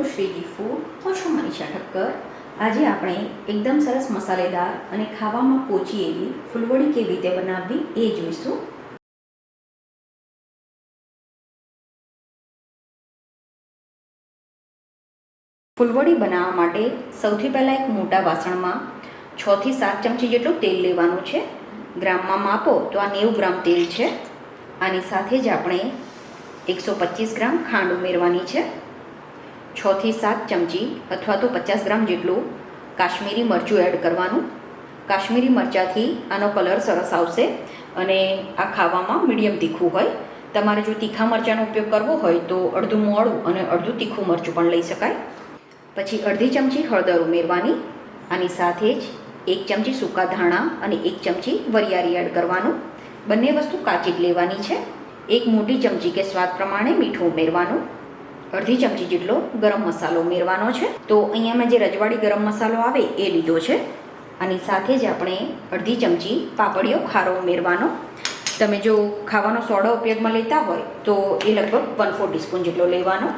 Two Shriji food હું છું મનીષા ઠક્કર આજે આપણે એકદમ સરસ મસાલેદાર અને ખાવામાં પોચી એવી ફૂલવડી કેવી રીતે બનાવવી એ જોઈશું. ફૂલવડી બનાવવા માટે સૌથી પહેલાં એક મોટા વાસણમાં છથી સાત ચમચી જેટલું તેલ લેવાનું છે. ગ્રામમાં માપો તો આ નેવું ગ્રામ તેલ છે. આની સાથે જ આપણે એકસો પચીસ ગ્રામ ખાંડ ઉમેરવાની છે. છથી સાત ચમચી અથવા તો પચાસ ગ્રામ જેટલું કાશ્મીરી મરચું એડ કરવાનું. કાશ્મીરી મરચાંથી આનો કલર સરસ આવશે અને આ ખાવામાં મીડિયમ તીખું હોય. તમારે જો તીખા મરચાંનો ઉપયોગ કરવો હોય તો અડધું મોડું અને અડધું તીખું મરચું પણ લઈ શકાય. પછી અડધી ચમચી હળદર ઉમેરવાની. આની સાથે જ એક ચમચી સૂકા ધાણા અને એક ચમચી વરિયાળી એડ કરવાનું. બંને વસ્તુ કાચી જ લેવાની છે. એક મોટી ચમચી કે સ્વાદ પ્રમાણે મીઠું ઉમેરવાનું. અડધી ચમચી જેટલો ગરમ મસાલો ઉમેરવાનો છે. તો અહીંયા મેં જે રજવાડી ગરમ મસાલો આવે એ લીધો છે. અને સાથે જ આપણે અડધી ચમચી પાપડીઓ ખારો ઉમેરવાનો. તમે જો ખાવાનો સોડા ઉપયોગમાં લેતા હોય તો એ લગભગ વન ફોર ટીસ્પૂન જેટલો લેવાનો.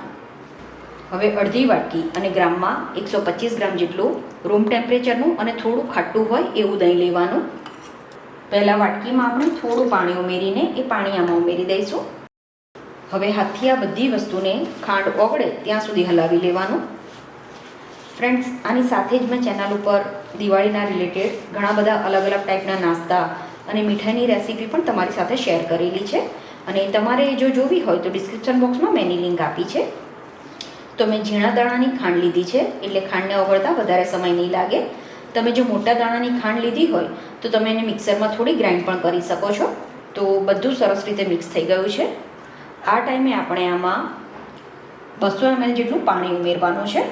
હવે અડધી વાટકી અને ગ્રામમાં એકસો પચીસ ગ્રામ જેટલું રૂમ ટેમ્પરેચરનું અને થોડું ખાટું હોય એવું દહીં લેવાનું. પહેલાં વાટકીમાં આપણે થોડું પાણી ઉમેરીને એ પાણી આમાં ઉમેરી દઈશું. હવે હાથથી આ બધી વસ્તુને ખાંડ ઓગળે ત્યાં સુધી હલાવી લેવાનું. ફ્રેન્ડ્સ આની સાથે જ મેં ચેનલ ઉપર દિવાળીના રિલેટેડ ઘણા બધા અલગ અલગ ટાઈપના નાસ્તા અને મીઠાઈની રેસીપી પણ તમારી સાથે શેર કરેલી છે. અને તમારે જો જોવી હોય તો ડિસ્ક્રિપ્શન બોક્સમાં મેની લિંક આપી છે. તો મેં ઝીણા દાણાની ખાંડ લીધી છે, એટલે ખાંડને ઓગળતા વધારે સમય નહીં લાગે. તમે જો મોટા દાણાની ખાંડ લીધી હોય, તો તમે એને મિક્સરમાં થોડી ગ્રાઇન્ડ પણ કરી શકો છો. તો બધું સરસ રીતે મિક્સ થઈ ગયું છે. આ ટાઈમે આપણે આમાં બસો એમએલ જેટલું પાણી ઉમેરવાનું છે.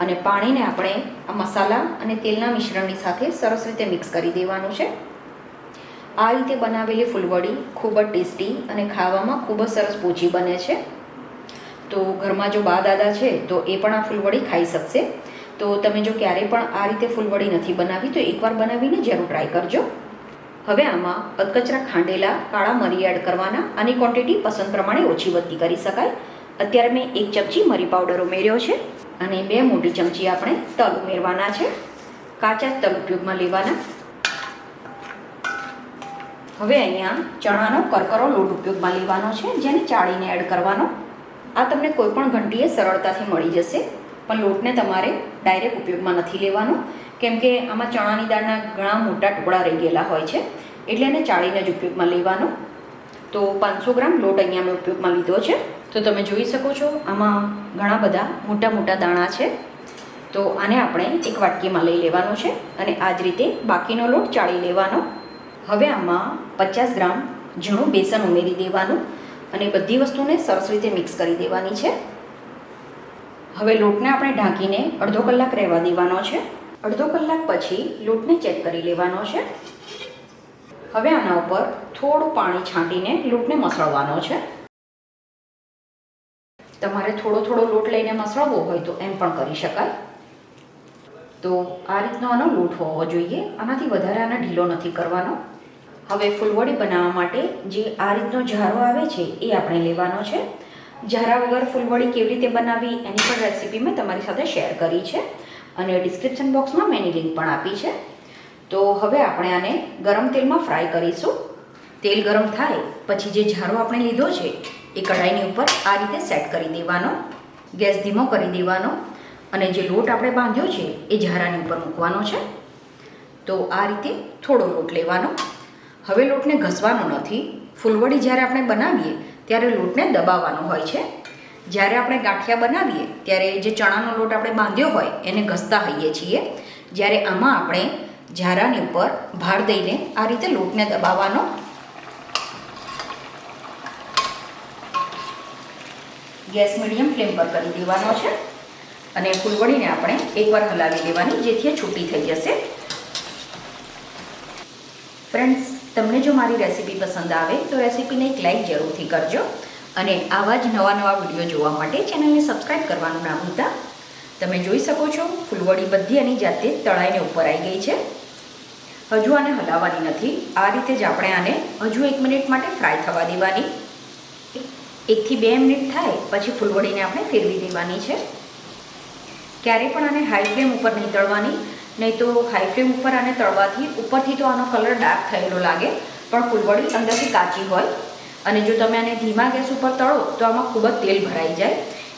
અને પાણીને આપણે આ મસાલા અને તેલના મિશ્રણની સાથે સરસ રીતે મિક્સ કરી દેવાનું છે. આ રીતે બનાવેલી ફૂલવડી ખૂબ જ ટેસ્ટી અને ખાવામાં ખૂબ જ સરસ પોચી બને છે. તો ઘરમાં જો બા દાદા છે, તો એ પણ આ ફૂલવડી ખાઈ શકશે. તો તમે જો ક્યારેય પણ આ રીતે ફૂલવડી નથી બનાવી, તો એકવાર બનાવીને જરૂર ટ્રાય કરજો. હવે આમાં અધકચરા ખાંડેલા, કાળા મરી એડ કરવાના આની ક્વોન્ટિટી પસંદ પ્રમાણે ઓછી વધતી કરી શકાય. અત્યારે મેં એક ચમચી મરી પાવડર ઉમેર્યો છે અને બે મોટી ચમચી આપણે તલ ઉમેરવાના છે. કાચા તલ ઉપયોગમાં લેવાના. હવે અહીંયા ચણાનો કરકરો લોટ ઉપયોગમાં લેવાનો છે, જેને ચાળીને એડ કરવાનો. આ તમને કોઈપણ ઘંટીએ સરળતાથી મળી જશે, પણ લોટને તમારે ડાયરેક્ટ ઉપયોગમાં નથી લેવાનો. કેમ કે આમાં ચણાની દાળના ઘણા મોટા ટુકડા રહી ગયેલા હોય છે, એટલે એને ચાળીને જ ઉપયોગમાં લેવાનો. તો પાંચસો ગ્રામ લોટ અહીંયા મેં ઉપયોગમાં લીધો છે. તો તમે જોઈ શકો છો, આમાં ઘણા બધા મોટા મોટા દાણા છે. તો આને આપણે એક વાટકીમાં લઈ લેવાનો છે અને આ જ રીતે બાકીનો લોટ ચાળી લેવાનો. હવે આમાં પચાસ ગ્રામ ઝીણું બેસન ઉમેરી દેવાનું અને બધી વસ્તુને સરસ રીતે મિક્સ કરી દેવાની છે. હવે લોટને આપણે ઢાંકીને અડધો કલાક રહેવા દેવાનો છે. અડધો કલાક પછી લોટને ચેક કરી લેવાનો છે. હવે આના ઉપર થોડું પાણી છાંટીને લોટને મસળવાનો છે. તમારે થોડો થોડો લોટ લઈને મસળવો હોય તો એમ પણ કરી શકાય. તો આ રીતનો આનો લોટ હોવો જોઈએ. આનાથી વધારે આને ઢીલો નથી કરવાનો. હવે ફૂલવડી બનાવવા માટે જે આ રીતનો ઝારો આવે છે એ આપણે લેવાનો છે. ઝારા વગર ફૂલવડી કેવી રીતે બનાવવી એની પણ રેસીપી મેં તમારી સાથે શેર કરી છે. અને ડિસ્ક્રિપ્શન બોક્સમાં મેં એની લિંક પણ આપી છે. તો હવે આપણે આને ગરમ તેલમાં ફ્રાય કરીશું. તેલ ગરમ થાય, પછી જે ઝારો આપણે લીધો છે, એ કઢાઈની ઉપર આ રીતે સેટ કરી દેવાનો, ગેસ ધીમો કરી દેવાનો, અને જે લોટ આપણે બાંધ્યો છે, એ ઝારાની ઉપર મૂકવાનો છે. તો આ રીતે થોડો લોટ લેવાનો. હવે લોટને ઘસવાનો નથી. ફૂલવડી જ્યારે આપણે બનાવીએ, ત્યારે લોટને દબાવવાનો હોય છે. જ્યારે આપણે ગાંઠિયા બનાવીએ, ત્યારે જે ચણાનો લોટ આપણે બાંધ્યો હોય, એને ઘસતા હોઈએ છીએ. જ્યારે આમાં આપણે ઝારાની ઉપર ભાર દઈને આ રીતે લોટને દબાવવાનો ગેસ મીડિયમ ફ્લેમ પર કરી દેવાનો છે. અને ફૂલવડીને આપણે એકવાર હલાવી દેવાની જેથી છૂટી થઈ જશે. ફ્રેન્ડ્સ, તમને જો મારી રેસીપી પસંદ આવે, તો રેસીપીને એક લાઈક જરૂરથી કરજો. અને આવા જ નવા નવા વીડિયો જોવા માટે ચેનલને સબસ્ક્રાઈબ કરવાનું ના ભૂલતા. તમે જોઈ શકો છો, ફૂલવડી બધી એની જાતે તળાઈને ઉપર આવી ગઈ છે. હજુ આને હલાવવાની નથી. આ રીતે જ આપણે આને હજુ એક મિનિટ માટે ફ્રાય થવા દેવાની. એકથી બે મિનિટ થાય, પછી ફૂલવડીને આપણે ફેરવી દેવાની છે. ક્યારે પણ આને હાઈ ફ્લેમ ઉપર નહીં તળવાની, નહીં તો હાઈ ફ્લેમ ઉપર આને તળવાથી ઉપરથી તો આનો કલર ડાર્ક થયેલો લાગે, પણ ફૂલવડી અંદરથી કાચી હોય. અને જો તમે આને ધીમા ગેસ ઉપર તળો, તો આમાં ખૂબ જ તેલ ભરાઈ જાય.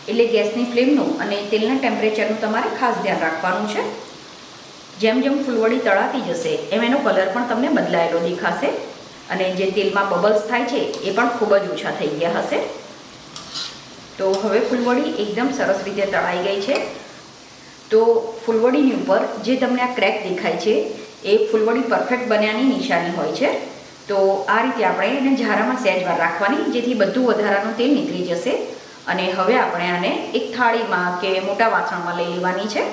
એટલે ગેસની ફ્લેમનું અને તેલના ટેમ્પરેચરનું તમારે ખાસ ધ્યાન રાખવાનું છે. જેમ જેમ ફૂલવડી તળાતી જશે, એમ એનો કલર પણ તમને બદલાયેલો દેખાશે. અને જે તેલમાં બબલ્સ થાય છે, એ પણ ખૂબ જ ઓછા થઈ ગયા હશે. તો હવે ફૂલવડી એકદમ સરસ રીતે તળાઈ ગઈ છે. તો ફૂલવડીની ઉપર જે તમને આ ક્રેક દેખાય છે, એ ફૂલવડી પરફેક્ટ બન્યાની નિશાની હોય છે. તો આ રીતે આપણે એને ઝારામાં સહેજવાર રાખવાની, જેથી બધું વધારાનું તેલ નીકળી જશે. અને હવે આપણે આને એક થાળીમાં કે મોટા વાસણમાં લઈ લેવાની છે.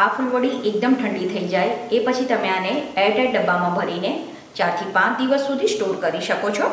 આ ફૂલવડી એકદમ ઠંડી થઈ જાય, એ પછી તમે આને એરટાઈટ ડબ્બામાં ભરીને ચારથી પાંચ દિવસ સુધી સ્ટોર કરી શકો છો.